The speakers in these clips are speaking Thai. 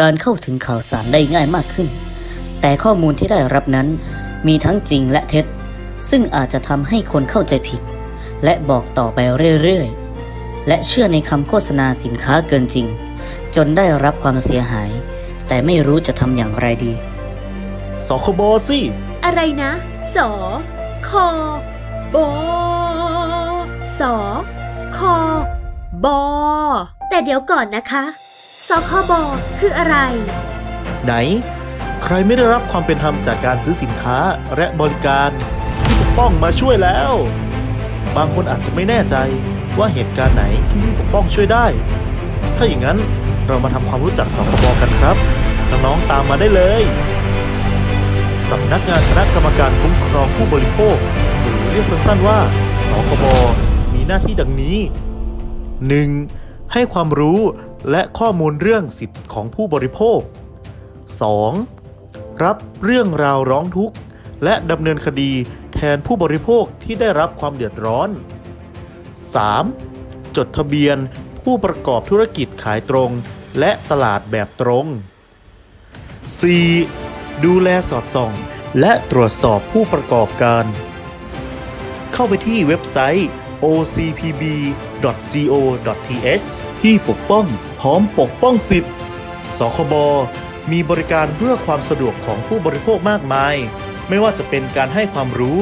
การเข้าถึงข่าวสารได้ง่ายมากขึ้น แต่ข้อมูลที่ได้รับนั้น มีทั้งจริงและเท็จ ซึ่งอาจจะทำให้คนเข้าใจผิด และบอกต่อไปเรื่อยๆ และเชื่อในคำโฆษณาสินค้าเกินจริง จนได้รับความเสียหาย แต่ไม่รู้จะทำอย่างไรดี สคบสิ อะไรนะสอคอบอสอคอบอแต่เดี๋ยวก่อนนะคะ สคบคืออะไร ไหน ใครไม่ได้รับความเป็นธรรมจากการซื้อสินค้าและบริการ ที่ปกป้องมาช่วยแล้ว บางคนอาจจะไม่แน่ใจว่าเหตุการณ์ไหนที่พี่ปกป้องช่วยได้ ถ้าอย่างนั้นเรามาทำความรู้จักสคบกันครับน้องๆตามมาได้เลยสำนักงานคณะกรรมการคุ้มครองผู้บริโภคหรือเรียกสั้นๆว่า สคบมีหน้าที่ดังนี้ 1. ให้ความรู้ และข้อมูลเรื่องสิทธิ์ของผู้บริโภค 2. รับเรื่องราวร้องทุกข์ และดำเนินคดีแทนผู้บริโภคที่ได้รับความเดือดร้อน 3. จดทะเบียนผู้ประกอบธุรกิจขายตรง และตลาดแบบตรง 4. ดูแลสอดส่อง และตรวจสอบผู้ประกอบการ เข้าไปที่เว็บไซต์ ocpb.go.th ที่ปกป้องพร้อมปกป้องสิทธิ์ สคบ มีบริการเพื่อความสะดวกของผู้บริโภคมากมาย ไม่ว่าจะเป็นการให้ความรู้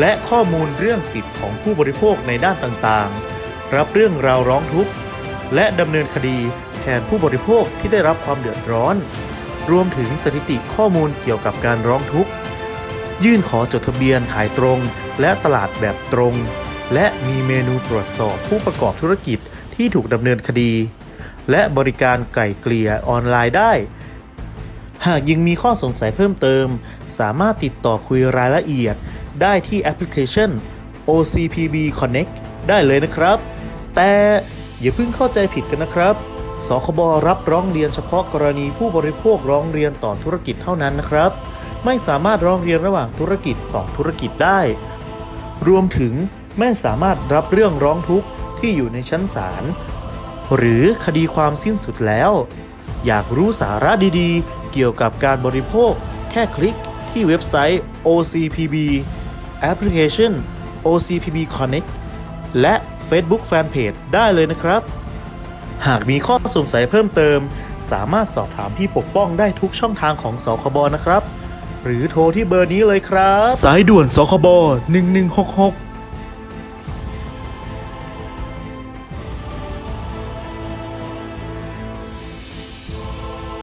และข้อมูลเรื่องสิทธิ์ของผู้บริโภคในด้านต่างๆ รับเรื่องราวร้องทุกข์ และดำเนินคดีแทนผู้บริโภคที่ได้รับความเดือดร้อน รวมถึงสถิติข้อมูลเกี่ยวกับการร้องทุกข์ ยื่นขอจดทะเบียนขายตรง และตลาดแบบตรง และมีเมนูตรวจสอบผู้ประกอบธุรกิจ ที่ถูกดำเนินคดี และบริการไก่เกลี่ยออนไลน์ได้ หากยังมีข้อสงสัยเพิ่มเติม สามารถติดต่อคุยรายละเอียดได้ที่แอปพลิเคชัน OCPB Connect ได้เลยนะครับ แต่อย่าเพิ่งเข้าใจผิดกันนะครับสคบรับร้องเรียนเฉพาะกรณีผู้บริโภคร้องเรียนต่อธุรกิจเท่านั้นนะครับ ไม่สามารถร้องเรียนระหว่างธุรกิจต่อธุรกิจได้ รวมถึงไม่สามารถรับเรื่องร้องทุกข์ ที่อยู่ในชั้นศาลหรือคดีความสิ้นสุดแล้ว อยากรู้สาระดีๆ เกี่ยวกับการบริโภค แค่คลิกที่เว็บไซต์ OCPB แอปพลิเคชัน OCPB Connect และ Facebook Fanpage ได้เลยนะครับ หากมีข้อสงสัยเพิ่มเติม สามารถสอบถามพี่ปกป้องได้ทุกช่องทางของสคบนะครับ หรือโทรที่เบอร์นี้เลยครับ สายด่วนสคบ 1166